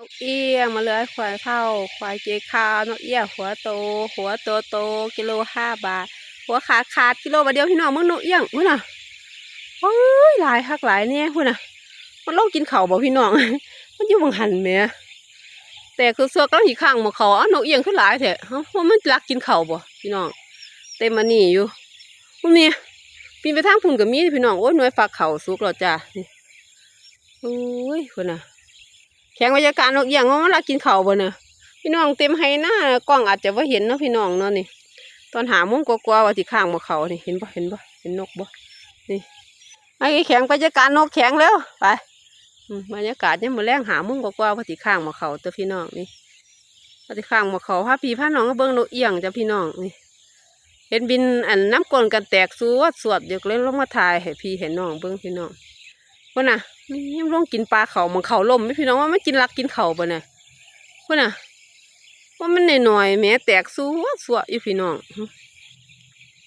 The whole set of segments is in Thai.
นกเอี้ยงมาเลยควายเท่า ควายเจคาวนกเอี้ยงหัวโต หัวโตโตกิโลห้าบาท หัวขาขาดกิโลบาทเดียวพี่น้องมึงนกเอี้ยงมึงน่ะโอ้ยหลายคักหลายเนี่ยพุ่นน่ะ มันลงกินเข่าบ่พี่น้อง มันอยู่บังหันแหม่แต่คือเสือกำลังหีข้างมาเขาเอานกเอี้ยงขึ้นหลายเฮ้าว่ามันรักกินเข่าบ่พี่น้องเต็มมานี่อยู่พุ่นนี่ปีนไปทางพุ่นก็มีพี่น้องโอ้ยหน่วยฝักเข่าสุกแล้วจ้านี่โอ้ยพุ่นน่ะ แข่งบรรยากาศนกเอี้ยงว่ามันรักกินข้าบ่เนี่ยพี่น้องเต็มให้หน้ากล้องอาจจะว่าเห็นเนาะพี่น้องเนาะนี่ ตอนหามุ้งกลัวๆว่าที่ข้างมาเขานี่เห็นบ่เห็นบ่เห็นนกบ่นี่ไอ้แข่งบรรยากาศนกแข็งแล้วไปบรรยากาศยังมือแรงหามุ้งกลัวาๆว่าที่ข้างมาเขาตัวพี่น้องนี่ว่าที่ข้างมาเขาพาพี่พาน้องก็เบิ่งนกเอี้ยงจ้ะพี่น้องนี่เห็นบินอันน้ำกลนกันแตกสวดสวดเดี๋ยวเลยลงมาถ่ายให้พี่เห็นน้องเบิ่งพี่น้อง ว่าน่ะนี่ยังลงกินปลาเขามันเขาล่มไหมพี่น้องว่าไมันกินรักกินเขาบ่เนี่ยว่าน่ะว่ามันหน่อยๆแหม้แตกสู้สัวอยู่พี่น้อง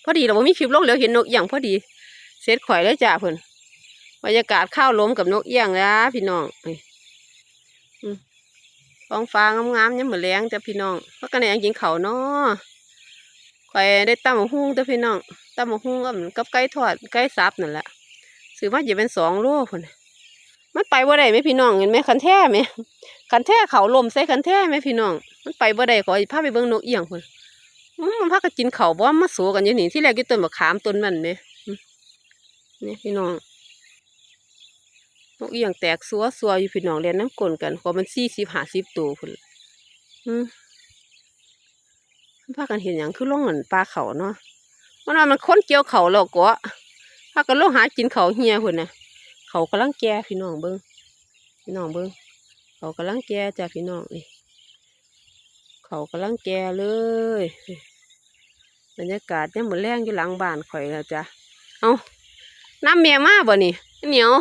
พอดีเราบ่มีคลิปลงแล้วเห็นนกเอี้ยงพอดีเสร็จข่อยเลยจ้าเพิ่นบรรยากาศข้าวล้มกับนกเอี้ยงแล้วพี่น้องท้องฟ้างามๆยังเหมือนแรงจ้ะพี่น้องเพราะกันยังกินเขาเนาะข่อยได้ตั้มหุ้งจ้ะพี่น้องตั้มหุ้งกับกับไก่ทอดไก่สับนั่นแหละ ซื้อมาจะเป็นสองโลพุ่นมันไปบ่ได้ไหมพี่น้องเห็นไหมคันแท้ไหมคันแท้เขาลมใส่คันแท้ไหมพี่น้อง มันไปบ่ได้ขอพาไปเบิ่งนกเอียงพุ่นมันพากันกินเขาบ่มาสูกันอยู่นี่ที่แรกอยู่ต้นมะขามต้นมันไหมนี่พี่น้องนกเอียงแตกซัวซัวอยู่พี่น้องเรียนน้ำกลนกันขอมันสี่สิบห้าสิบตัวพุ่นอืมมันพากันเห็นอย่างคือลงเหมือนปลาเขาเนาะมันว่ามันค้นเกี่ยวเขาแล้วก็พากันลหากินเขาเฮียพุ่นน่ะเขากำลังแก่พี่น้องเบิ้งพี่น้องเบิ้งเขากำลังแก่จ้ะพี่น้องนี่เขากำลังแก่เลยบรรยากาศยังเหมือนแรงอยู่หลังบ้านข่อยแล้วจ้ะเอาน้ำเมียมาบ่นี่เหนียว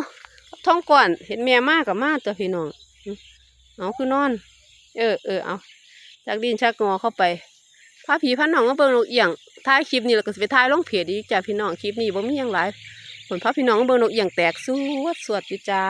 ท้องก่อนเห็นเมียมากับมาตัวพี่น้องเอาคือนอน เออเออเอาจากดินชักงอเข้าไปพาผีพาน้องมาเบิ่งนกเอียง ท้ายคลิปนี้แล้วก็สิไปท้ายลงเพจอีกจ้าพี่น้องคลิปนี้บ่มีหยังหลายผลพระพี่น้องเบิ่งนกเอี่ยงแตกสวดสวดอยู่จ้า